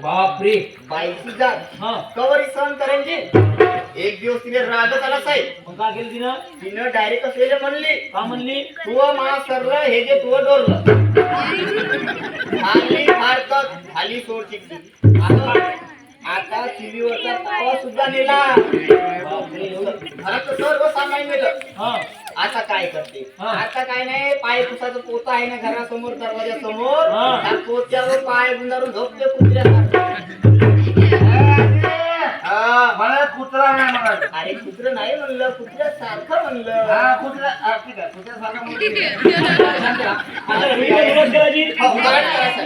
बापरे. बाईची जात. हा. कवरी सहन करायची एक दिवस तिने रागच आला साहेब. मग काय केलं तिनं? तिनं डायरेक्ट असलेले म्हणली. का म्हणली? तू मा सरलं हे जे तू डोरलं. खाली फारकत खाली सोड चिकली. आता टीव्हीवरचा तावा सुद्धा नेला. बापरे. एवढं? घरात सर्व सामान गेलं हा. आता काय करते. आता काय नाही पाय पुसाचं पोता आहे ना घरासमोर दरवाजा समोर. हा. त्या पोत्यावर पाय गुंडारून झोपते कुत्र्या मला कुत्रा नाही म्हणाले अरे कुत्र नाही म्हणलं कुत्र्या सारखं म्हणलं. हा कुत्रा ठीक आहे.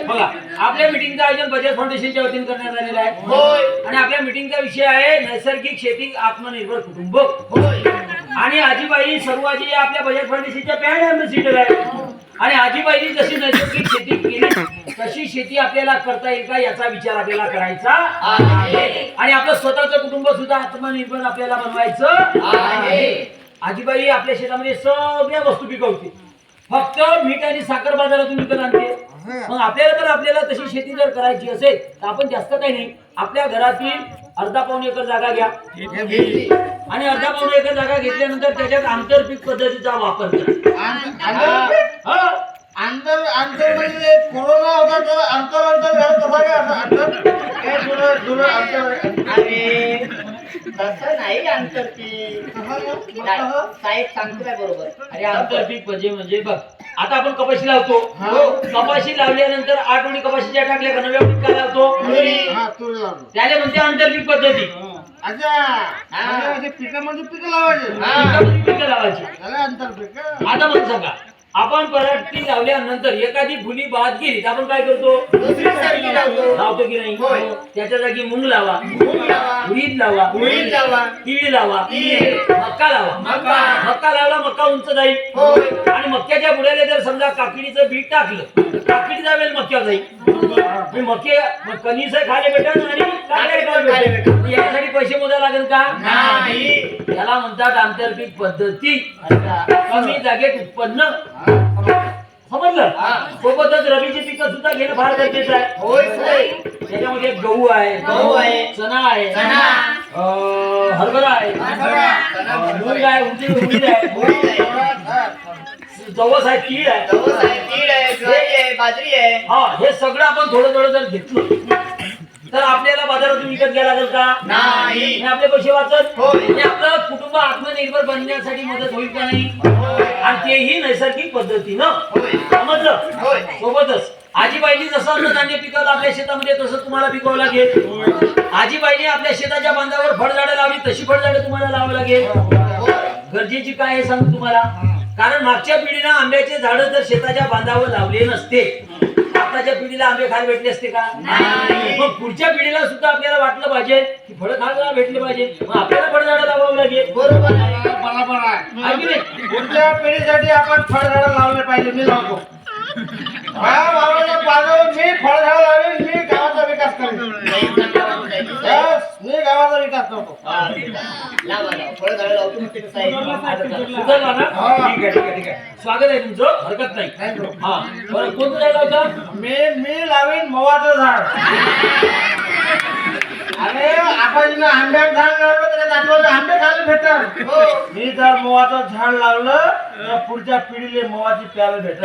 बघा आपल्या मीटिंगचं आयोजन बजाज फाउंडेशनच्या वतीने करण्यात आलेलं आहे. होय. आणि आपल्या मीटिंगचा विषय आहे नैसर्गिक शेती आत्मनिर्भर कुटुंब. होय. आणि आजीबाई सर्वाजी आपल्या बजाज फाउंडेशनच्या पॅड अँबॅसिडर आहे आणि आजीबाईनी जशी नैसर्गिक शेती केली तशी शेती आपल्याला करता येईल का याचा विचार आपल्याला करायचा आहे. आणि आपलं स्वतःचं कुटुंब सुद्धा आत्मनिर्भर आपल्याला बनवायचं आहे. आजीबाई आपल्या शेतामध्ये सगळ्या वस्तू पिकवते फक्त मीठ आणि साखर बाजारातून विकत आणते. मग आपल्याला तर आपल्याला तशी शेती जर करायची असेल तर आपण जास्त काही नाही. आपल्या घरातील अर्धा पाऊण एकर जागा घ्या. आणि अर्धा पाऊण एकर जागा घेतल्यानंतर त्याच्यात आंतरपीक पद्धतीचा वापर करा. आंत- आंतर हा. आंतर आंतर म्हणजे कोरोना होता तर अंतर अंतर झालं तसं काय असं अंतर काय थोडं थोडं अंतर अरे तसं नाही अंतरती तसं नाही? मग कसं? साहेब सांगतोय बरोबर. अरे आंतरपीक म्हणजे म्हणजे बघ आता आपण कपाशी लावतो. हा. हो, कपाशी लावल्यानंतर आठ मणी कपाशीच्या टाकल्या का? नव्या पीक काय लावतो? हा तुरी लावतो. त्याला म्हणते आंतरपीक पद्धती. अच्छा. म्हणजे असे पिकं पिकं लावायचे. हा. पिकामध्ये पिकं लावायची. त्याला अंतर पिकं? आता मग सांगा. आपण पराठी लावल्यानंतर एखादी फुली बाद गेली तर आपण काय करतो? दुसरी सारखी लावतो. लावतो की नाही? होय. त्याच्या जागी मुंग लावा. मूग लावा. उडीद लावा. उडीद लावा. तीळ लावा. तीळ. मक्का लावा. मका. मक्का लावला मक्का उंच जाईल. होय. आणि मक्याच्या बुडाला जर समजा काकडीचं बीट टाकलं तर काकडी जावेल मक्या जाईल आणि मके मग कणीस खाले आणि यासाठी पैसे मोजा लागेल का नाही. याला म्हणतात आंतरपीक पद्धती. कमी जागेत उत्पन्न समजलं. सोबतच रबीची पिकं सुद्धा घेणं फार गरजेचं आहे होय त्याच्यामध्ये गहू आहे गहू आहे. चणा आहे हरभरा आहे मूग आहे उडीद उडीद आहे. जवस आहे तीळ आहे तीळ आहे, बाजरी आहे. हा हे सगळं आपण थोडं थोडं जर घेतलं तर आपल्याला बाजारातून विकत घ्यायला लागेल का? नाही. हे आपले पैसे वाचत होय. हे आपलं कुटुंब आत्मनिर्भर बनण्यासाठी मदत होईल का नाही. आणि तेही नैसर्गिक पद्धतीनं. होय. समजलं? होय. सोबतच. आजीबाईंनी जसं अन्नधान्य पिकवलं आपल्या शेतामध्ये तसं तुम्हाला पिकवावं लागेल. आजीबाईंनी आपल्या शेताच्या बांधावर फळझाडं लावली तशी फळझाडं तुम्हाला लावावं लागेल. गरजेची काय आहे सांगू तुम्हाला? कारण मागच्या पिढीनं आंब्याचे झाड जर शेताच्या बांधावर लावले नसते. आताच्या पिढीला आंबे खायला भेटले असते का? नाही. मग पुढच्या पिढीला सुद्धा आपल्याला वाटलं पाहिजे की फळ खायला भेटले पाहिजे. मग आपल्याला फळझाडं लावावं लागेल. बरोबर आहे. बरोबर आहे. आहे की नाही? पुढच्या पिढीसाठी आपण फळझाडं लावले पाहिजे मी लावतो. माझ्या भावाच्या बाजूला मी फळझाडं लावेन मी गावाचा विकास करेन. नाही, मी गावाचा विकास करतो हा, लावा, लावा. फळं झाडं लावतो मग ते साहेब. सुधारला ना? हा. ठीक आहे ठीक आहे ठीक आहे स्वागत आहे तुमचं हरकत नाही you. हा बरं कोणतं झाड लावता मी मी लावीन मोवाचं झाड अरे आपण आंब्याचं झाड लावलं तर आंबे खायला भेटतात हो. मी जर मोवाचं झाड लावलं तर पुढच्या पिढीला मोवाची प्यायला भेटत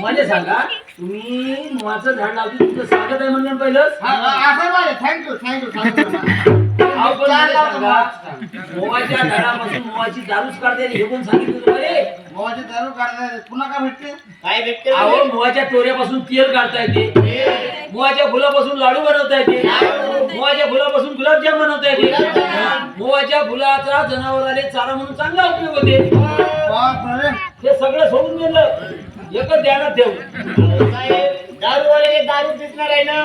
म्हणजे सांगा तुम्ही मोहाचं झाड लावते तुमचं स्वागत आहे म्हणलं पहिलं थँक्यू थँक्यू थँक्यू मोहाच्या झाडापासून दारूच काढते आणि हे कोण सांगितलं तुम्हाला? दारू काढणार पुन्हा का भेटते? काय भेटते? अहो? मोहाच्या तोऱ्यापासून तेल काढता येते. हे, मोहाच्या फुलापासून लाडू बनवता येते. लाडू. मोहाच्या फुलापासून गुलाबजाम बनवता येते. फळाच्या फुलाचा जनावराले चारा म्हणून चांगला उपयोग होते. बापरे. ते सगळं सोडून दिलं एकच ध्यानात ठेव. साहेब दारूवाले दारू पिकणार आहे ना.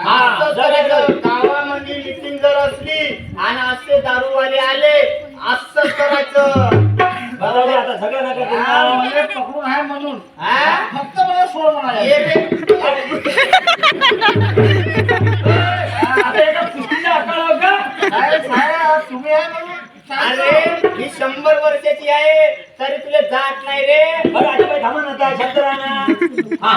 हा, करायचं. गावामध्ये मिटिंग जर असली आणि असे दारूवाले आले असंच करायचं बरोबर आता सगळं नका करू. हा, मला पकडून आहे म्हणून हा? फक्त मला सोड म्हणाले. ये रे. अरे मी शंभर वर्षाची आहे तरी तुला जात नाही रे बरं आजीबाई थांबा ना आता शब्द राहणार हा.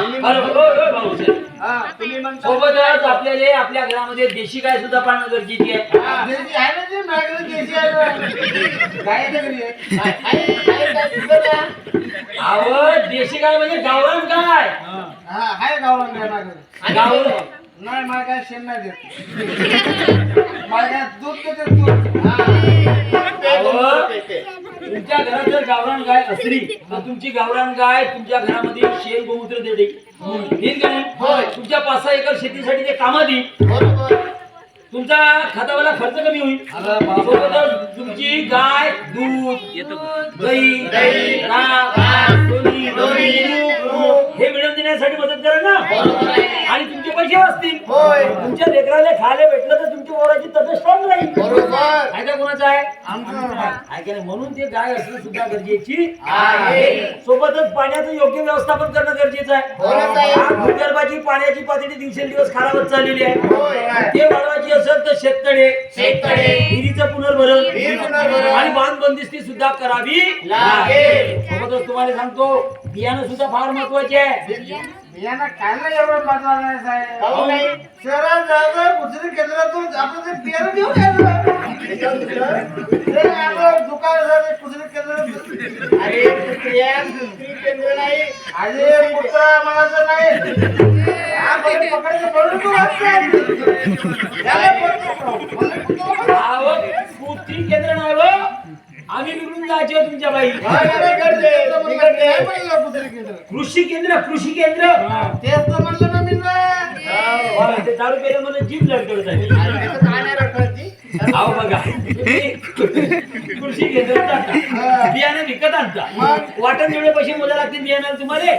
हा, तुम्ही म्हणता सोबतच आपल्याला आपल्या घरामध्ये देशी गाय सुद्धा पाळणं गरजेची आहे देशी आहे ना ते माझ्याकडे देशी आहे ना. गायच्या घरी आहे. काय- काय- काय- काय तुझं काय? आवड देशी गाय म्हणजे गावरान गाय हा, आहे गावाला गाय माझ्याकडे. गावरान नाही मला काय शेण नाही देत मला काय दूध देते दूध हा. तुमच्या घरात जर गावरान गाय असली तर तुमची गावरान गाय तुमच्या घरामध्ये शेण गोमूत्र देते. येईल का नाही होय. तुमच्या पाच सहा एकर शेतीसाठी ते कामात येईल बरोबर. तुमचा खतावाला खर्च कमी होईल. सोबतच तुमची गाय दूध दही हे मिळवून देण्यासाठी मदत करा ना. आणि तुमचे. तुमच्या लेकराला खायला भेटलं तर तुमची ओराची तब्येत स्ट्रॉंग राहील. बरोबर. फायदा कोणाचा आहे? आमचं? म्हणून ते गाय असणं सुद्धा गरजेची आहे. सोबतच पाण्याचं योग्य व्यवस्थापन करणं गरजेचं आहे. भूगर्भाची पाण्याची पातळी दिवसेंदिवस खालावत चाललेली. आहे. ते वाढवायची असेल तर शेततळे. शेततळे. विहिरीचं पुनर्भरण. विहीर पुनर्भरण. आणि बांध बंदिस्ती सुद्धा करावी लागेल. सोबतच तुम्हाला सांगतो बियाणं सुद्धा फार महत्त्वाचे आहे. एवढं पाठवा नाही साहेब काहून नाही शहरात जायचं कुठेतरी केंद्रातून आपलं ते बियाणं घेऊन यायचं ते आपलं दुकान कुठेतरी अरे केंद्र नाही अरे कुत्रा म्हणायचं नाही पकडायचं तू. याला पकडतो. कुत्रा केंद्र नाही. आम्ही निघून जायचे हो तुमच्या बाई हा? कृषी केंद्र कृषी केंद्र तेच तर म्हणलं ना मी दारू पेलं मला जीभ लडकडत आहे अहो बघा कृषी जाता बियाणं विकत आणता? वाटण जेवढे पैसे मोजा लागतील बियाण्याला तुम्हाला.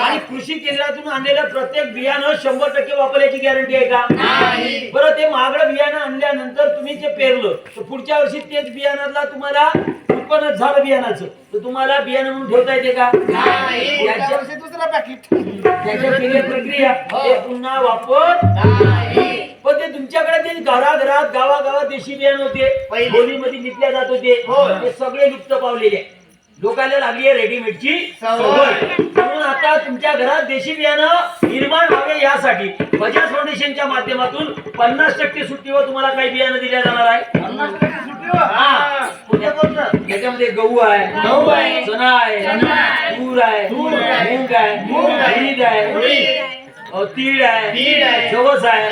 आणि कृषी केंद्रातून आणलेलं प्रत्येक बियाणं शंभर टक्के वापरण्याची गॅरंटी आहे का. बरं ते महागडं बियाणं आणल्यानंतर तुम्ही जे पेरलं तर पुढच्या वर्षी तेच बियाणातला तुम्हाला उत्पन्न झालं बियाणाचं तर तुम्हाला बियाणं म्हणून ठेवता येते का नाही. या याच्या वर्षी दुसरा पॅकेट त्याच्या केलेली प्रक्रिया ते पुन्हा वापर. पण ते तुमच्याकडे ते घराघरात गावागावात देशी बियाणं होते पहिले. विकल्या जात होते होय. ते सगळे लुप्त पावलेले आहे. लोकांना लागली आहे रेडीमेडची सवय. सवय म्हणून आता तुमच्या घरात देशी बियाणं निर्माण व्हावे यासाठी बजाज फाउंडेशनच्या माध्यमातून पन्नास टक्के सुट्टीवर तुम्हाला काही बियाणं दिल्या जाणार आहे पन्नास टक्के सुट्टीवर. हा. त्याच्यामध्ये गहू आहे गहू आहे. चणा आहे. तूर आहे. मूग आहे. उडीद आहे तीळ आहे तीळ आहे. जवस आहे.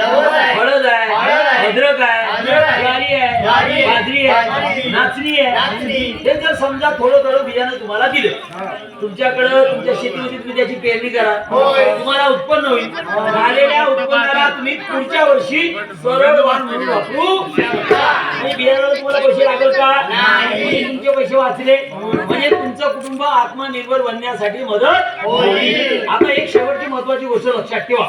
हळद आहे अद्रक आहे. ज्वारी आहे. ज्वारी आहे. बाजरी आहे. बाजरी. नाचणी आहे. हे जर समजा थोडं थोडं बियाणं तुम्हाला दिलं. तुमच्याकडं तुमच्या शेतीमध्ये तुम्ही त्याची पेरणी करा. तुम्हाला उत्पन्न होईल. झालेल्या उत्पन्नाला तुम्ही पुढच्या वर्षी सरळ वाण म्हणून वापरू. आणि बियाणाला तुम्हाला पैसे लागल का? तुमचे पैसे वाचले. म्हणजे तुमचं कुटुंब आत्मनिर्भर बनण्यासाठी मदत आता एक शेवटची महत्वाची गोष्ट लक्षात ठेवा.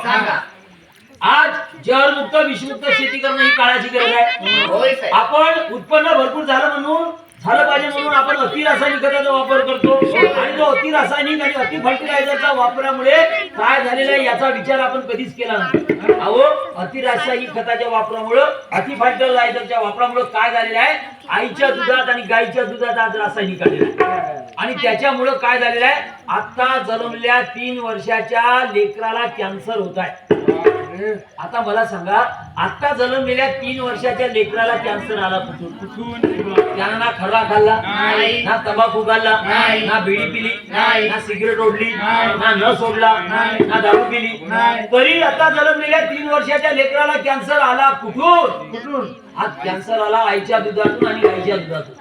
जहरमुक्त विषमुक्त शेती करणं ही काळाची गरज आहे. आपण उत्पन्न भरपूर झालं म्हणून झालं पाहिजे म्हणून आपण अति रासायनिक खताचा वापर करतो. आणि तो अति रासायनिक आणि अति फर्टिलायझरचा वापरामुळे काय झालेलं आहे याचा विचार आपण कधीच केला नाही. अहो अति रासायनिक खताच्या वापरामुळं अति फर्टिलायझरच्या वापरामुळं काय झालेलं आहे? आईच्या दुधात आणि गाईच्या दुधात आज रासायनिक आलेलं आहे. आणि त्याच्यामुळं काय झालेलं आहे? आता जन्मलेल्या तीन वर्षाच्या लेकराला कॅन्सर होत आहे. आता मला सांगा आता जन्मलेल्या तीन वर्षाच्या लेकराला कॅन्सर आला कुठून कुठून त्यानं ना खर्रा खाल्ला नाही. ना तंबाखू खाल्ला नाही. ना बिडी पिली नाही. ना सिगरेट ओढली. ना न सोडला नाही. ना दारू पिली. तरी आता जन्मलेल्या तीन वर्षाच्या लेकराला कॅन्सर आला कुठून कुठून हा कॅन्सर आला आईच्या दुधातून आणि गाईच्या दुधातून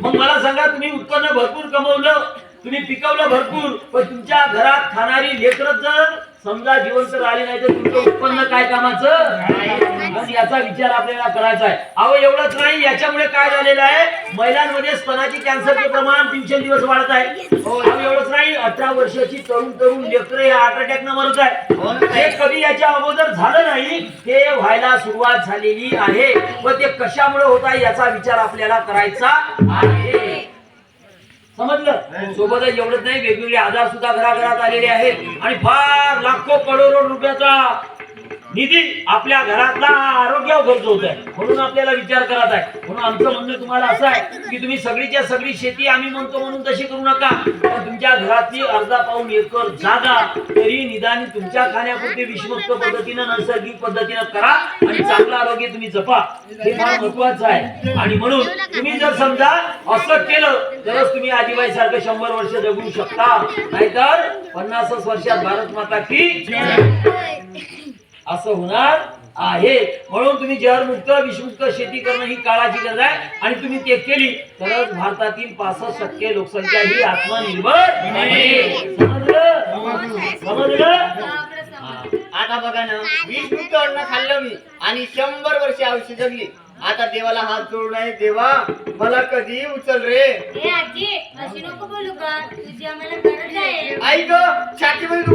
मग मला सांगा तुम्ही उत्पन्न भरपूर कमवलं तुम्ही पिकवलं भरपूर पण तुमच्या घरात खाणारी लेकरच जर समजा जिवंत राहिले नाही तर तुमचं उत्पन्न काय कामाचं? मग याचा विचार आपल्याला करायचा आहे. अहो एवढंच नाही याच्यामुळे काय झालेलं आहे? महिलांमध्ये स्तनाची कॅन्सरचे प्रमाण तीनशे दिवस वाढत आहे. एवढंच नाही अठरा वर्षाची तरुण तरुण लेकरे या हार्ट अटॅक न मरत आहे. हे कधी याच्या अगोदर झालं नाही हे व्हायला सुरुवात झालेली आहे. व ते कशामुळे होत आहे याचा विचार आपल्याला करायचा आहे. समजलं? सोबतच एवढंच नाही वेगवेगळे आजार सुद्धा घराघरात आलेले आहेत. आणि फार लाखो करोडो रुपयाचा निधी आपल्या घरातला आरोग्यावर खर्च होत आहे. म्हणून आपल्याला विचार करत आहे. म्हणून आमचं म्हणणं तुम्हाला असं आहे की तुम्ही सगळीच्या सगळी शेती आम्ही म्हणतो म्हणून तशी करू नका. पण तुमच्या घरातली अर्धा पाऊन एकर जागा तरी निदान तुमच्या खाण्यापुरती विषमुक्त पद्धतीनं नैसर्गिक पद्धतीनं करा आणि चांगलं आरोग्य तुम्ही जपा. हे फार महत्वाचं आहे. आणि म्हणून तुम्ही जर समजा असं केलं तरच तुम्ही आजीबाई सारखं शंभर वर्ष जगू शकता. नाहीतर पन्नासच वर्षात भारत माता की असं होणार आहे. म्हणून तुम्ही जहरमुक्त विषमुक्त शेती करणं ही काळाची गरज आहे. आणि तुम्ही ते केली तरच भारतातील पासष्ट टक्के लोकसंख्या ही आत्मनिर्भर हा. आता बघा ना वीस मुक्त अन्न खाल्लं मी आणि शंभर वर्ष आयुष्य जगली. आता देवाला हात जोडून आहे देवा मला कधी उचल रे. आजी अशी नको बोलू का? तुझी आम्हाला गरज आहे. आई ग छातीमध्ये